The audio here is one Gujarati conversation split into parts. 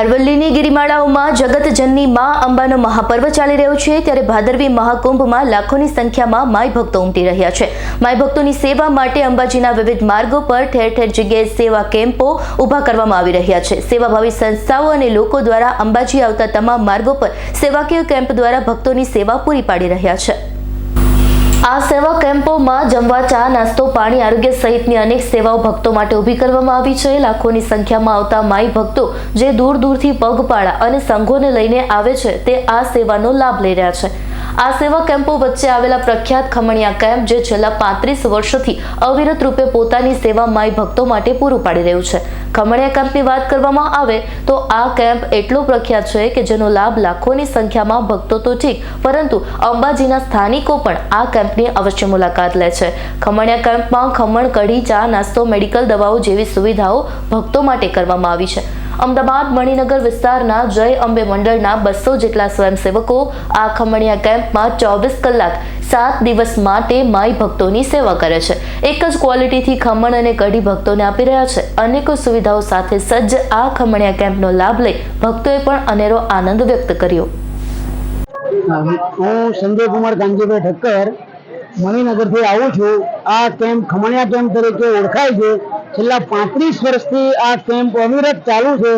અરવલ્લીની ગિરિમાળાઓમાં જગતજનની મા અંબાનો મહાપર્વ ચાલી રહ્યો છે, ત્યારે ભાદરવી મહાકુંભમાં લાખોની સંખ્યામાં માય ભક્તો ઉમટી રહ્યા છે. માય ભક્તોની સેવા માટે અંબાજીના વિવિધ માર્ગો પર ઠેર ઠેર જગ્યાએ સેવા કેમ્પો ઊભા કરવામાં આવી રહ્યા છે. સેવાભાવી સંસ્થાઓ અને લોકો દ્વારા અંબાજી આવતા તમામ માર્ગો પર સેવાકીય કેમ્પ દ્વારા ભક્તોની સેવા પૂરી પાડી રહ્યા છે. આ સેવા કેમ્પોમાં જમવા, ચા, નાસ્તો, પાણી, આરોગ્ય સહિતની અનેક સેવાઓ ભક્તો માટે ઊભી કરવામાં આવી છે. લાખોની સંખ્યામાં આવતા માઈ ભક્તો જે દૂર દૂરથી પગપાળા અને સંઘોને લઈને આવે છે, તે આ સેવાનો લાભ લઈ રહ્યા છે. આ સેવા કેમ્પો વચ્ચે આવેલા પ્રખ્યાત ખમણિયા કેમ્પ જે છેલ્લા પાંત્રીસ વર્ષથી અવિરત રૂપે પોતાની સેવા માય ભક્તો માટે પૂરું પાડી રહ્યું છે. ખમણિયા કેમ્પની વાત કરવામાં આવે તો આ કેમ્પ એટલો પ્રખ્યાત છે કે જેનો લાભ લાખોની સંખ્યામાં ભક્તો તો ઠીક, પરંતુ અંબાજીના સ્થાનિકો પણ આ કેમ્પની અવશ્ય મુલાકાત લે છે. ખમણિયા કેમ્પમાં ખમણ, કઢી, ચા, નાસ્તો, મેડિકલ દવાઓ જેવી સુવિધાઓ ભક્તો માટે કરવામાં આવી છે. અમદાવાદ મણિનગર વિસ્તારના જય અંબે મંડળના બસો જેટલા સ્વયંસેવકો આ ખમણિયા કેમ્પમાં ચોવીસ કલાક સાત દિવસ માટે માઈ ભક્તોની સેવા કરે છે. એક જ ક્વોલિટીથી ખમણ અને કઢી ભક્તોને આપી રહ્યા છે. અનેકો સુવિધાઓ સાથે સજ્જ આ ખમણિયા કેમ્પનો લાભ લઈ ભક્તોએ પણ અનેરો આનંદ વ્યક્ત કર્યો. હું સંજય કુમાર કાંજીભાઈ ઠક્કર, મણિનગરથી આવું છું. આ કેમ્પ ખમણિયા કેમ્પ તરીકે ઓળખાય છે. છેલ્લા પાંત્રીસ વર્ષથી આ કેમ્પ અવિરત ચાલુ છે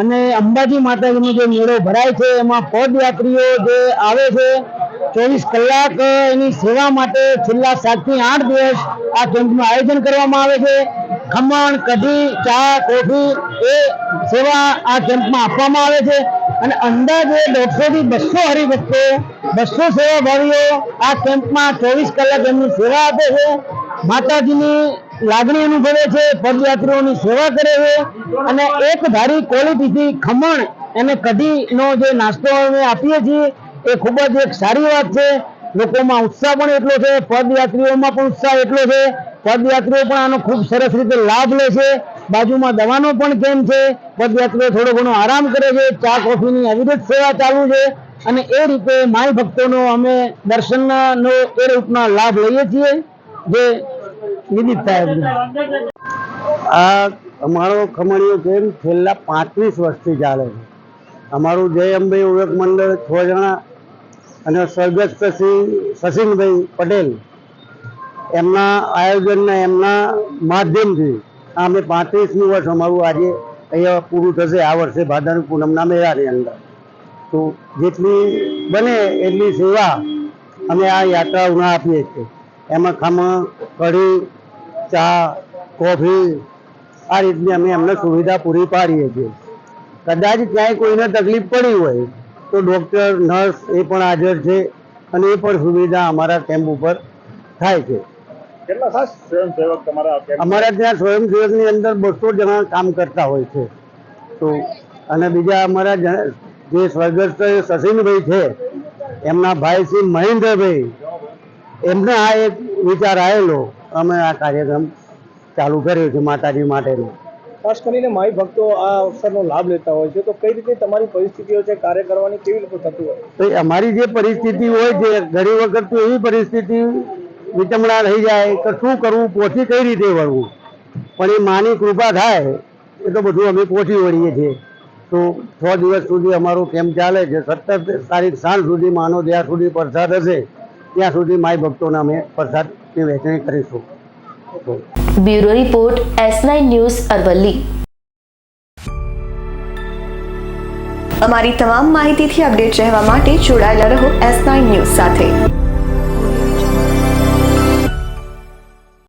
અને અંબાજી માતાજીનો જે મેળો ભરાય છે, એમાં પદયાત્રીઓ જે આવે છે, ચોવીસ કલાક એની સેવા માટે છેલ્લા સાતથી આઠ દિવસ આ કેમ્પનું આયોજન કરવામાં આવે છે. ખમણ, કઢી, ચા, કોફી એ સેવા આ કેમ્પમાં આપવામાં આવે છે અને અંદાજે દોઢસોથી બસો હરિભક્તો, બસો સેવાભાવીઓ આ કેમ્પમાં ચોવીસ કલાક એમની સેવા આપે છે. માતાજીની લાગણી અનુભવે છે, પદયાત્રીઓની સેવા કરે છે અને એક ધારી ક્વોલિટીથી ખમણ અને કઢીનો જે નાસ્તો અમે આપીએ છીએ, એ ખૂબ જ એક સારી વાત છે. લોકોમાં ઉત્સાહ પણ એટલો છે, પદયાત્રીઓમાં પણ ઉત્સાહ એટલો છે. પદયાત્રીઓ પણ આનો ખૂબ સરસ રીતે લાભ લે છે. બાજુમાં દવાનો પણ કેમ્પ છે? પદયાત્રીઓ થોડો ઘણો આરામ કરે છે, ચા, કોફીની અવિરત સેવા ચાલુ છે અને એ રીતે માય ભક્તોનો અમે દર્શનનો એ રૂપના લાભ લઈએ છીએ, જે વિદિત સાહેબ આ અમારો ખમણીયો કેમ્પ છેલ્લા પાંત્રીસ વર્ષથી ચાલે છે. અમારું જય અંબે યુવક મંડળ છ જણા અને સ્વર્ગસ્થ શ્રી સચિનભાઈ પટેલ. એમના આયોજનના એમના માધ્યમથી અમે પાંત્રીસમી વર્ષ અમારું આજે અહીંયા પૂરું થશે. આ વર્ષે ભાદરવી પૂનમના મેળાની અંદર. તો જેટલી બને એટલી સેવા અમે આ યાત્રાઓના આપીએ છીએ. એમાં ખમણ કઢી ચા કોફી આ રીતની અમે એમને સુવિધા પૂરી પાડીએ છીએ. કદાચ ક્યાંય કોઈને તકલીફ પડી હોય તો ડૉક્ટર નર્સ એ પણ હાજર છે અને એ પણ સુવિધા અમારા કેમ્પ ઉપર થાય છે. અમારા ત્યાં સ્વયંસેવકની અંદર બસો જણા કામ કરતા હોય છે. તો અને બીજા અમારા જે સ્વર્ગસ્થ સચિનભાઈ છે એમના ભાઈ શ્રી મહેન્દ્રભાઈ એમને આ એક વિચાર આવેલો અમે આ કાર્યક્રમ ચાલુ કર્યો છે માતાજી માટેનો. ખાસ કરીને માઈ ભક્તો આ અવસરનો લાભ લેતા હોય છે તો કઈ રીતે તમારી પરિસ્થિતિઓ છે કાર્ય કરવાની કેવી રીતે થતું હોય? તો અમારી જે પરિસ્થિતિ હોય છે ઘણી વખત તો એવી પરિસ્થિતિ વિચમણા રહી જાય કે શું કરવું પહોંચી કઈ રીતે વળવું? પણ એ માની કૃપા થાય એ તો બધું અમે પહોંચી વળીએ છીએ. તો છ દિવસ સુધી અમારું કેમ્પ ચાલે છે સત્તર તારીખ સાંજ સુધી માનો ત્યાં સુધી પ્રસાદ હશે ત્યાં સુધી માય ભક્તોના અમે પ્રસાદની વહેંચણી કરીશું. Bureau report S nine news Aravalli. અમારી તમામ માહિતીથી અપડેટ રહેવા માટે જોડાયેલા રહો એસ નાઇન ન્યૂઝ સાથે.